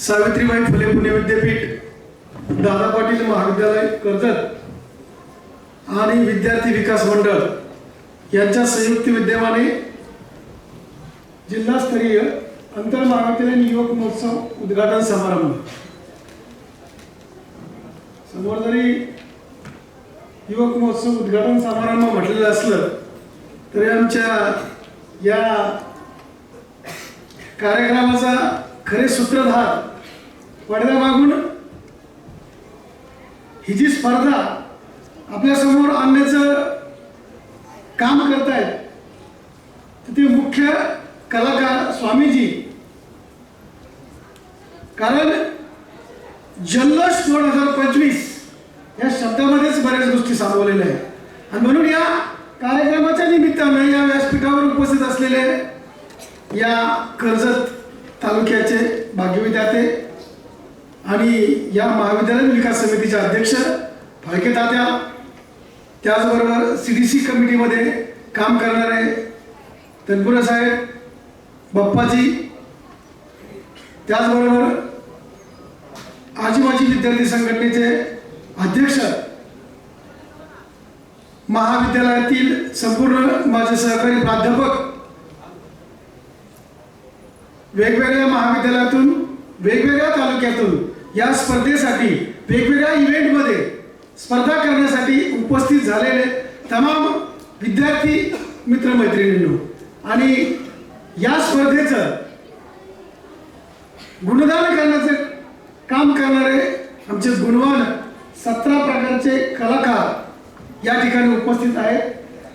सावित्रीबाई फुले पुणे विद्यापीठ दादा पाटील महाविद्यालय कर्जत आणि विद्यार्थी विकास मंडळ यांच्या संयुक्त विद्यमाने जिल्हास्तरीय आंतर महाविद्यालयीन युवक महोत्सव उद्घाटन समारंभ. समोर जरी युवक महोत्सव उद्घाटन समारंभ म्हटलेलं असलं तरी आमच्या या कार्यक्रमाचा खरे सूत्रधार. पडद्यामागून ही जी स्पर्धा आपल्यासमोर आणण्याचं काम करतायत. तर ते मुख्य कलाकार स्वामीजी. कारण जल्लोष दोन हजार पंचवीस या शब्दामध्येच बऱ्याच गोष्टी सामावलेल्या आहेत. आणि म्हणून या कार्यक्रमाच्या निमित्तानं या व्यासपीठावर उपस्थित असलेले या कर्जत तालुक्याचे भाग्यविद्याते आणि या महाविद्यालय विकास समितीचे अध्यक्ष फाळके तात्या त्याचबरोबर सी डी सी कमिटीमध्ये काम करणारे तनपुरे साहेब बाप्पाजी त्याचबरोबर आजीबाजी विद्यार्थी संघटनेचे अध्यक्ष महाविद्यालयातील संपूर्ण माझे सहकारी प्राध्यापक वेगवेगळ्या महाविद्यालयातून वेगवेगळ्या तालुक्यातून या स्पर्धेसाठी वेगवेगळ्या इव्हेंटमध्ये स्पर्धा करण्यासाठी उपस्थित झालेले तमाम विद्यार्थी मित्रमैत्रिणींनो. आणि या स्पर्धेचं गुणदान करण्याचं काम करणारे आमचे गुणवान सतरा प्रकारचे कलाकार या ठिकाणी उपस्थित आहेत.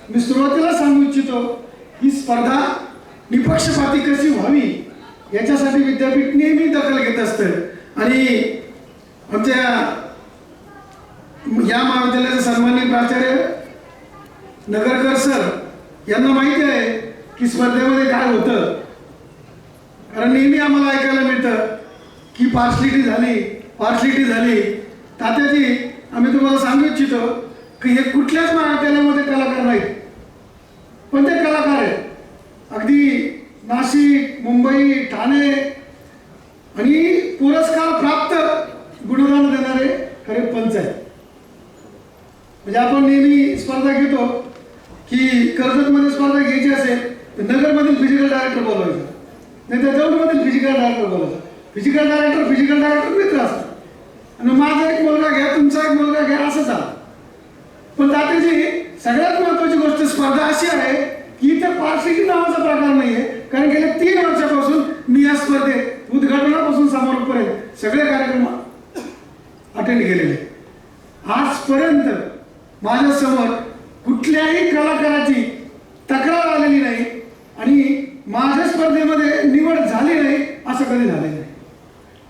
मी सुरुवातीला सांगू इच्छितो ही स्पर्धा निपक्षपाती कशी व्हावी याच्यासाठी विद्यापीठ नेहमी दखल घेत असतं. आणि आमच्या या महाविद्यालयाचे सन्मानित प्राचार्य नगरकर सर यांना माहिती आहे की स्पर्धेमध्ये काय होतं. कारण नेहमी आम्हाला ऐकायला मिळतं की पार्सलिटी झाली पार्सलिटी झाली. तात्याजी आम्ही तुम्हाला सांगू इच्छितो की हे कुठल्याच महाविद्यालयामध्ये कलाकार नाहीत. पण ते कलाकार आहेत. अगदी नाशिक मुंबई ठाणे आणि पुरस्कार प्राप्त गुणगान देणारे खरे पंच आहेत. म्हणजे आपण नेहमी स्पर्धा घेतो की कर्जतमध्ये स्पर्धा घ्यायची असेल तर नगरमधील फिजिकल डायरेक्टर बोलवायचं. नाही तर दौडमधील फिजिकल डायरेक्टर बोलायचं फिजिकल डायरेक्टर फिजिकल डायरेक्टर मित्र असतात. आणि माझा एक मुलगा घ्या तुमचा एक मुलगा घ्या असं झालं पण तात्याजी सगळ्यात महत्वाची गोष्ट स्पर्धा अशी आहे की इथे पार्सिटी नावाचा प्रकार नाहीये. कारण गेल्या तीन वर्षापासून मी या स्पर्धेत उद्घाटनापासून समारोपपर्यंत सगळे कार्यक्रम अटेंड केलेले. आजपर्यंत माझ्यासमोर कुठल्याही कलाकाराची तक्रार आलेली नाही आणि माझ्या स्पर्धेमध्ये निवड झाली नाही असं कधी झालेलं नाही.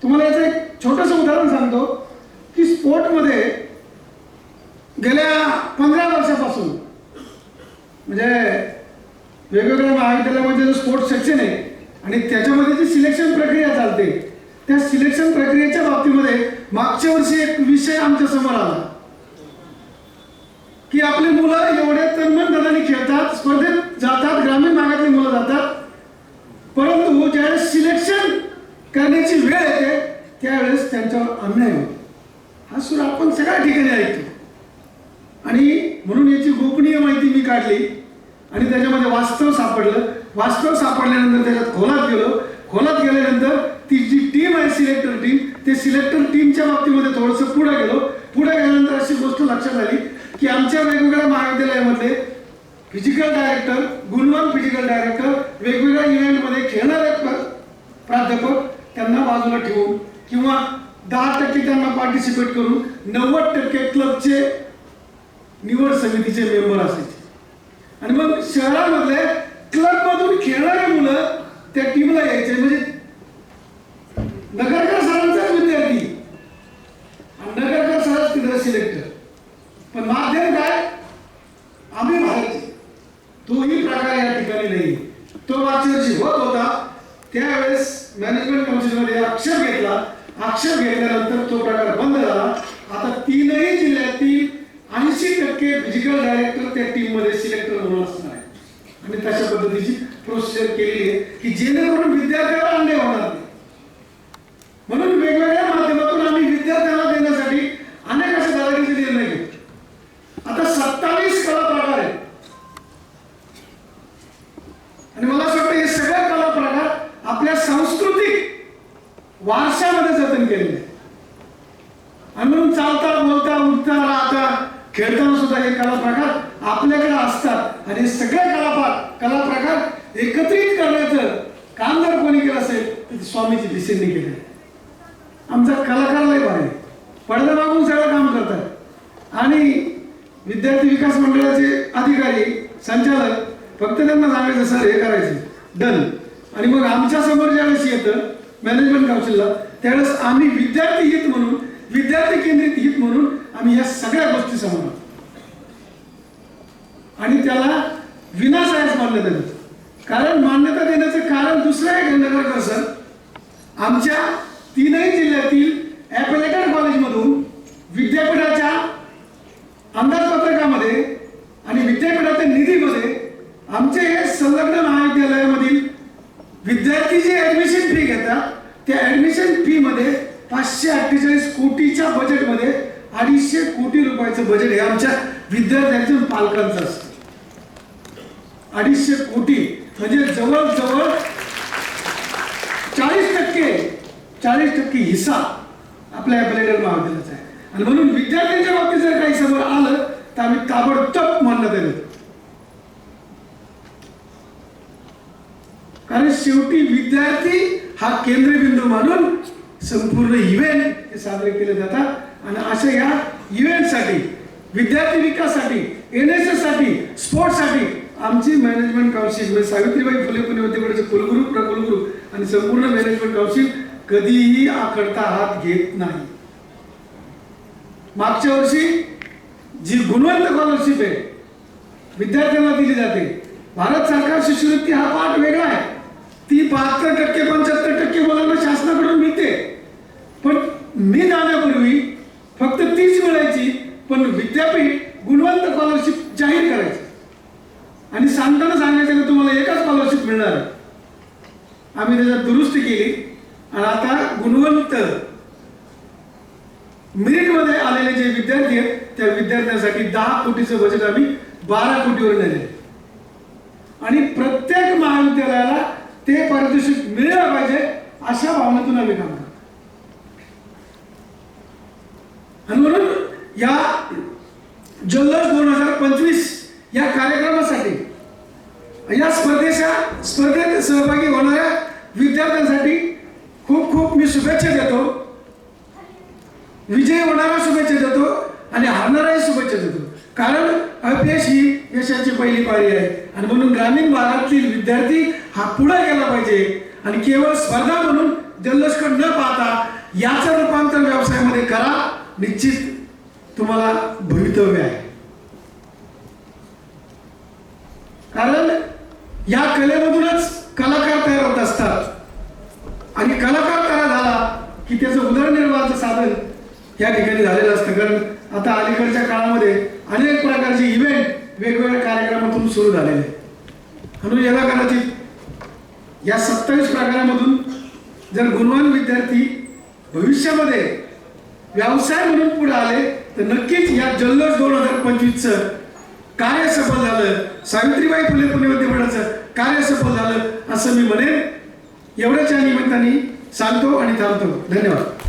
तुम्हाला याचं एक छोटंसं उदाहरण सांगतो की स्पोर्टमध्ये गेल्या पंधरा वर्षापासून म्हणजे वेगवेगळ्या महाविद्यालयामध्ये जो स्पोर्ट्स सेक्शन आहे आणि त्याच्यामध्ये जी सिलेक्शन प्रक्रिया चालते त्या सिलेक्शन प्रक्रियेच्या बाबतीमध्ये मागच्या वर्षी एक विषय आमच्यासमोर आला. की आपली मुलं एवढे तन्मन दनाने खेळतात स्पर्धेत जातात ग्रामीण भागातली मुलं जातात परंतु ज्यावेळेस सिलेक्शन करण्याची वेळ येते त्यावेळेस त्यांच्यावर अन्याय होतो. हा सूर आपण सगळ्या ठिकाणी ऐकतो. आणि म्हणून याची गोपनीय माहिती मी काढली. आणि त्याच्यामध्ये वास्तव सापडलं. वास्तव सापडल्यानंतर त्याच्यात खोलात गेलो. खोलात गेल्यानंतर ती जी टीम आहे सिलेक्टर टीम ते सिलेक्टर टीमच्या बाबतीमध्ये थोडंसं पुढे गेलो. पुढे गेल्यानंतर अशी गोष्ट लक्षात आली की आमच्या वेगवेगळ्या महाविद्यालयामध्ये फिजिकल डायरेक्टर गुणवान फिजिकल डायरेक्टर वेगवेगळ्या इव्हेंटमध्ये खेळणारे प्राध्यापक त्यांना बाजूला ठेवून किंवा दहा टक्के त्यांना पार्टिसिपेट करून नव्वद टक्के क्लबचे निवड समितीचे मेंबर असायचे. आणि मग शहरामधले क्लब मधून खेळणारे मुलं त्या टीमला यायचे. म्हणजे नगरकर सरांचाच विद्यार्थी आणि नगरकर सरांच तिथं सिलेक्टर पण माध्यम काय आम्ही बाहेरचे तोही प्रकार या ठिकाणी नाही तो मागच्या वर्षी होत होता त्यावेळेस मॅनेजमेंट काउन्सिलमध्ये आक्षेप घेतला आक्षेप घेतल्यानंतर तो प्रकार बंद झाला आता तीनही जिल्ह्यातील ऐंशी टक्के फिजिकल डायरेक्टर त्या टीममध्ये सिलेक्टर म्हणून असणार आहे आणि तशा पद्धतीची प्रोसिजर केलेली आहे की जेणेकरून विद्यार्थ्याला अन्याय होणार नाही म्हणून सांस्कृतिक वारशामध्ये जतन केलेलं आहे आणि म्हणून चालता बोलता उठता राहता खेळताना सुद्धा हे कला प्रकार आपल्याकडे असतात आणि सगळ्या सगळे कला कला प्रकार एकत्रित करण्याचं काम जर कोणी केलं असेल तर ते स्वामीजी भिसेंनी केलं. आमचा कलाकार लय भारी. पडदा मागून सगळं काम करतात. आणि विद्यार्थी विकास मंडळाचे अधिकारी संचालक फक्त त्यांना सांगायचं सर हे करायचं डन आणि मग आमच्यासमोर ज्यावेळेस येतं मॅनेजमेंट काउन्सिलला त्यावेळेस आम्ही विद्यार्थी हित म्हणून विद्यार्थी केंद्रित हित म्हणून आम्ही या सगळ्या गोष्टी समोर आणि त्याला विनाशायच मान्यता देतो कारण मान्यता देण्याचं कारण दुसरं आहे नगरकर सर आमच्या तीनही जिल्ह्यातील ॲपलेटेड कॉलेजमधून विद्यापीठाच्या अंदाजपत्रकामध्ये आणि विद्यापीठाच्या निधीमध्ये आमचे हे संलग्न महाविद्यालयामधील विद्यार्थी जे ॲडमिशन फी घेतात त्या ॲडमिशन फीमध्ये पाचशे अठ्ठेचाळीस कोटीच्या बजेटमध्ये अडीचशे कोटी रुपयाचं बजेट हे आमच्या विद्यार्थ्यांचं पालकांचं असतं. अडीचशे कोटी म्हणजे जवळजवळ चाळीस टक्के चाळीस टक्के हिस्सा आपल्या ॲपलेटेड महाविद्यालयाचा आहे. आणि म्हणून विद्यार्थ्यांच्या बाबतीत जर काही समोर आलं तर आम्ही ताबडतोब मान्यता देतो कारण शेवटी विद्यार्थी हा केंद्रबिंदू मानून संपूर्ण इव्हेंट हे साजरे केले जातात. आणि अशा या इव्हेंटसाठी विद्यार्थी विकासासाठी एन एस एससाठी स्पोर्ट्ससाठी आमची मॅनेजमेंट काउन्सिल म्हणजे सावित्रीबाई फुले पुणे विद्यापीठाचे कुलगुरू प्रकुलगुरू आणि संपूर्ण मॅनेजमेंट काउन्सिल कधीही आकडता हात घेत नाही. मागच्या वर्षी जी गुणवंत स्कॉलरशिप आहे विद्यार्थ्यांना दिली जाते. भारत सरकार शिष्यवृत्ती हा पाठ वेगळा आहे. ती बहात्तर टक्के पंच्याहत्तर टक्के मुलांना शासनाकडून मिळते. पण मी जाण्यापूर्वी फक्त तीच मिळायची पण विद्यापीठ गुणवंत स्कॉलरशिप जाहीर करायची आणि सांगताना सांगायचं की तुम्हाला एकच स्कॉलरशिप मिळणार आहे आम्ही त्याच्यात दुरुस्ती केली आणि आता गुणवंत मेरिटमध्ये आलेले जे विद्यार्थी आहेत त्या विद्यार्थ्यांसाठी दहा कोटीचं बजेट आम्ही बारा कोटीवर नेले. आणि प्रत्येक महाविद्यालयाला ते पारितोषिक मिळालं पाहिजे अशा भावनेतून आम्ही काम करतो. आणि म्हणून या जल्लोष दोन हजार पंचवीस या कार्यक्रमासाठी या स्पर्धेच्या स्पर्धेत सहभागी होणाऱ्या विद्यार्थ्यांसाठी खूप खूप मी शुभेच्छा देतो. विजयी होणारा शुभेच्छा देतो. आणि हरणाराही शुभेच्छा देतो. कारण अपयश ही यशाची पहिली पाळी आहे. आणि म्हणून ग्रामीण भागातील विद्यार्थी हा पुढे गेला पाहिजे. आणि केवळ स्पर्धा म्हणून जल्लोषकडे न पाहता याचं रूपांतर व्यवसायामध्ये करा. निश्चित तुम्हाला भवितव्य आहे. कारण या कलेमधूनच कलाकार तयार होत असतात. आणि कलाकार तयार झाला की त्याचं उदरनिर्वाहाचं साधन या ठिकाणी झालेलं असतं. कारण आता अलीकडच्या काळामध्ये अनेक प्रकारचे इव्हेंट वेगवेगळ्या कार्यक्रमातून सुरू झालेले. म्हणून याला कदाचित या सत्तावीस प्रकारामधून जर गुणवान विद्यार्थी भविष्यामध्ये व्यवसाय म्हणून पुढे आले तर नक्कीच या जल्लोष दोन हजार पंचवीसचं कार्य सफल झालं. सावित्रीबाई फुले पुणे विद्यापीठाचं कार्य सफल झालं असं मी म्हणेन. एवढ्याच्या निमित्ताने सांगतो आणि थांबतो. धन्यवाद.